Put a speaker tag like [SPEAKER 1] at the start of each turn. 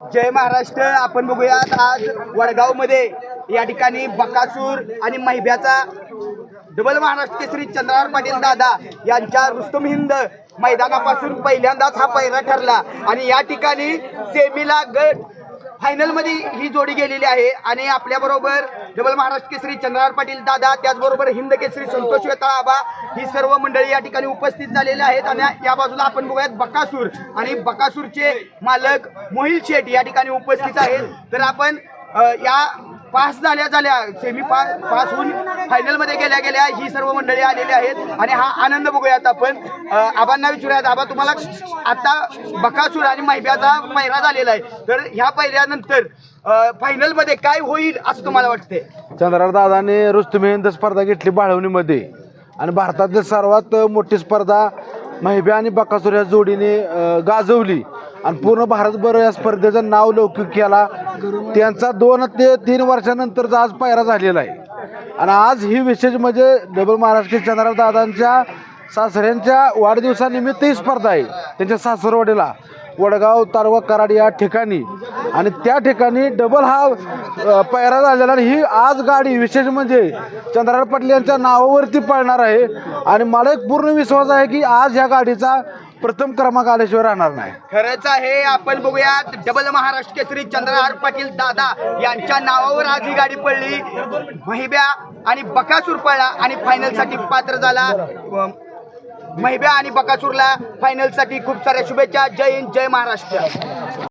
[SPEAKER 1] जय महाराष्ट्र आपण बघूयात आज वडगावमध्ये या ठिकाणी बकासूर आणि महिब्याचा डबल महाराष्ट्र केसरी चंद्रहार पाटील दादा यांच्या रुस्तम हिंद मैदानापासून पहिल्यांदाच हा पहिला ठरला. आणि या ठिकाणी सेमीला गट फायनलमध्ये ही जोडी गेलेली आहे आणि आपल्या बरोबर डबल महाराष्ट्र केसरी चंद्रहार पाटील दादा त्याचबरोबर हिंद केसरी संतोष वेताळ आबा ही सर्व मंडळी या ठिकाणी उपस्थित झालेले आहेत. आणि या बाजूला आपण बघूयात बकासूर आणि बकासूरचे मालक मोहिल शेठ या ठिकाणी उपस्थित आहेत. तर आपण या पास झाल्या झाल्या सेमी पास पास होऊन फायनलमध्ये गेल्या गेल्या ही सर्व मंडळी आलेली आहेत. आणि हा आनंद बघूयात आपण. आबांना विचारूयात. आबा तुम्हाला आता बकासूर आणि मैब्याचा पहिरा झालेला आहे. तर ह्या पहिऱ्यानंतर फायनलमध्ये काय होईल असं तुम्हाला वाटते
[SPEAKER 2] चंद्रार दादाने रुस्तुम स्पर्धा घेतली बाळवणीमध्ये आणि भारतातील सर्वात मोठी स्पर्धा महिब्या आणि बकासूर या जोडीने गाजवली आणि पूर्ण भारतभर या स्पर्धेचं नाव लौकिक केला त्यांचा दोन ते तीन वर्षानंतरचा आज पायरा झालेला आहे. आणि आज ही विशेष म्हणजे डबल महाराष्ट्र चंद्रार दादांच्या सासऱ्यांच्या वाढदिवसानिमित्त ही स्पर्धा आहे. त्यांच्या सासरवाडीला वडगाव तारवा कराड या ठिकाणी. आणि त्या ठिकाणी डबल हा पैरा झालेला आणि ही आज गाडी विशेष म्हणजे चंद्रार पाटील यांच्या नावावरती पळणार आहे. आणि मला एक पूर्ण विश्वास आहे की आज ह्या गाडीचा प्रथम क्रमांक आल्याशिवाय राहणार नाही.
[SPEAKER 1] खरंच आहे आपण बघूयात डबल महाराष्ट्र केसरी चंद्रहार पाटील दादा यांच्या नावावर आज ही गाडी पडली. महिब्या आणि बकासूर पडला आणि फायनलसाठी पात्र झाला. महिब्या आणि बकासूरला फायनलसाठी खूप साऱ्या शुभेच्छा. जय हिंद जय महाराष्ट्र.